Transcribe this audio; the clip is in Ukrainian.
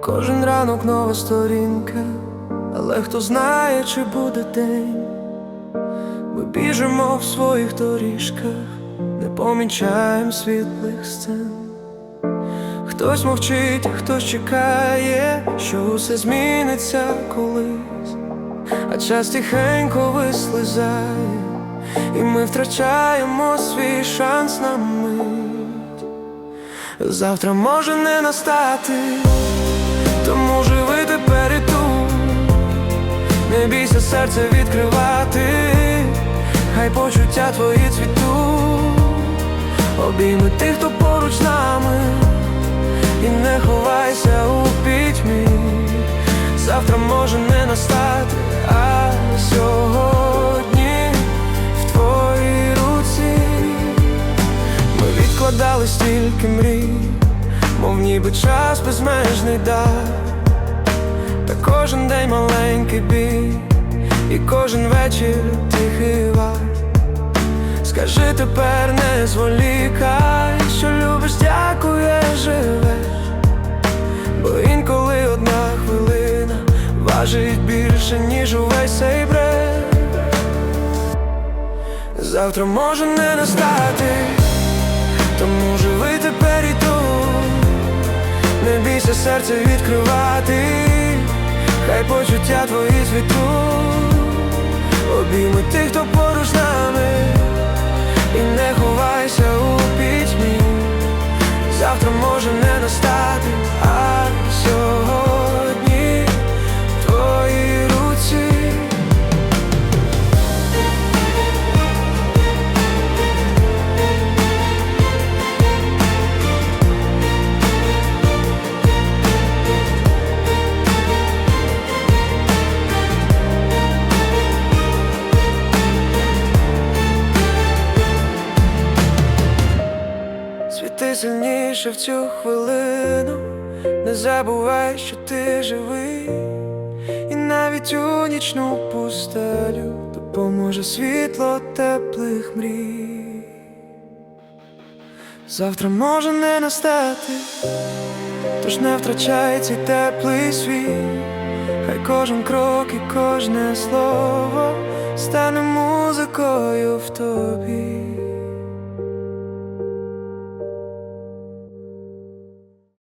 Кожен ранок нова сторінка, але хто знає, чи буде день. Ми біжимо в своїх доріжках, не помічаємо світлих сцен. Хтось мовчить, хтось чекає, що усе зміниться колись, а час тихенько вислизає, і ми втрачаємо свій шанс на мить. Завтра може не настати, тому живи тепер і тут. Не бійся серце відкривати, хай почуття твої цвітуть, обійми тих, хто поруч з нами, і не ховайся у пітьмі. Завтра може не настати, а сьогодні в твоїй руці. Ми відкладали стільки мрій, мов ніби час безмежний дар. Та кожен день маленький бій, і кожен вечір тихий вар. Скажи тепер не зволікай, що любиш, дякуєш, живеш, бо інколи одна хвилина важить більше, ніж увесь цей бред. Завтра може не настати, тому живи Не серце відкривати, хай почуття твої цвітуть Обійми тих, хто поруч з нами, і не ховайся у пітьмі. Завтра може не настати, а сьогодні Світи сильніше в цю хвилину, не забувай, що ти живий, і навіть у нічну пустелю допоможе світло теплих мрій. Завтра може не настати, тож не втрачай цей теплий світ, хай кожен крок і кожне слово стане музикою в тобі.